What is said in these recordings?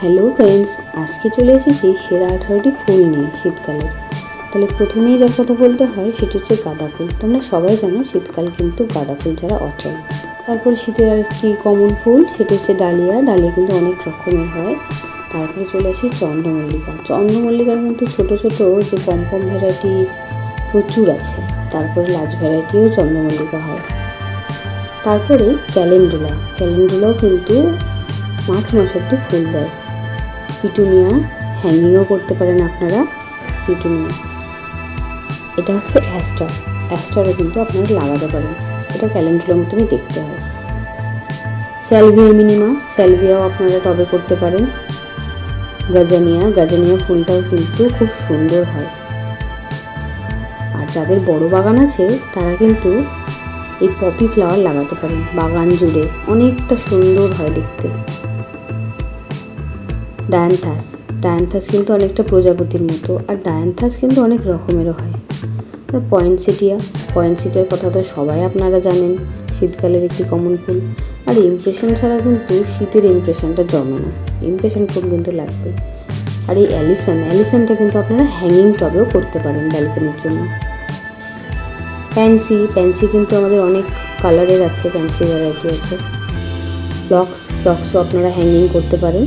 Hello friends আজকে চলে এসেছি সেরা আঠারোটি ফুল নিয়ে শীতকালে। তাহলে প্রথমেই যার কথা বলতে হয় সেটি হচ্ছে গাঁদা ফুল। তোমরা সবাই জানো শীতকাল কিন্তু গাঁদা ফুল ছাড়া অচল। তারপর শীতের আর কি কমন ফুল? সেটি হচ্ছে ডালিয়া। ডালিয়া কিন্তু অনেক রকমের হয়। তারপরে চলে আসি চন্দ্রমল্লিকা। চন্দ্রমল্লিকার কিন্তু ছোট ছোট যে পম পম ভ্যারাইটি প্রচুর আছে। তারপরে লাজ ভ্যারাইটিও চন্দ্রমল্লিকা হয়। তারপরে ক্যালেন্ডুলা। ক্যালেন্ডুলাও কিন্তু মার্চ মাস অব্দি ফুল দেয়। পিটুনিয়া হ্যাঙ্গিংও করতে পারেন আপনারা, পিটুনিয়া। এটা হচ্ছে অ্যাস্টার অ্যাস্টারও কিন্তু আপনারা লাগাতে পারেন। এটা ক্যালেন্ডুলার মতনই দেখতে হয়। স্যালভিয়া মিনিমা স্যালভিয়াও আপনারা টবে করতে পারেন। গাজানিয়া গাজানিয়া ফুলটাও কিন্তু খুব সুন্দর হয়। আর যাদের বড় বাগান আছে, তারা কিন্তু এই পপি ফ্লাওয়ার লাগাতে পারেন। বাগান জুড়ে অনেকটা সুন্দর হয় দেখতে। ডায়ান্থাস। ডায়ান্থাস কিন্তু অনেকটা প্রজাপতির মতো, আর ডায়ান্থাস কিন্তু অনেক রকমেরও হয়। আর পয়েন্টসিটিয়া, পয়েন্টসিটিয়ার কথা তো সবাই আপনারা জানেন, শীতকালের একটি কমন ফুল আর ইমপ্রেশন ছাড়া কিন্তু শীতের ইমপ্রেশনটা জমে না ইমপ্রেশন ফুল কিন্তু লাগবে আর এই অ্যালিসন অ্যালিসনটা কিন্তু আপনারা হ্যাঙ্গিং টবেও করতে পারেন ব্যালকনির জন্য। প্যান্সি প্যান্সি কিন্তু আমাদের অনেক কালারের আছে প্যান্সি ভ্যারাইটি আছে। ফ্লক্স ফ্লক্সও আপনারা হ্যাঙ্গিং করতে পারেন।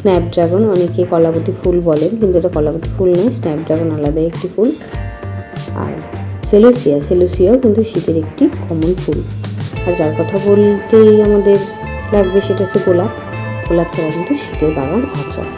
স্ন্যাপড্রাগন অনেকে কলাবতী ফুল বলেন, কিন্তু এটা কলাবতী ফুল নয় স্ন্যাপড্রাগন আলাদা একটি ফুল। আর সেলোসিয়া সেলোসিয়াও কিন্তু শীতের একটি কমন ফুল। আর যার কথা বলতেই আমাদের লাগবে সেটা হচ্ছে গোলাপ। গোলাপ ছাড়া কিন্তু শীতের বাগান অচল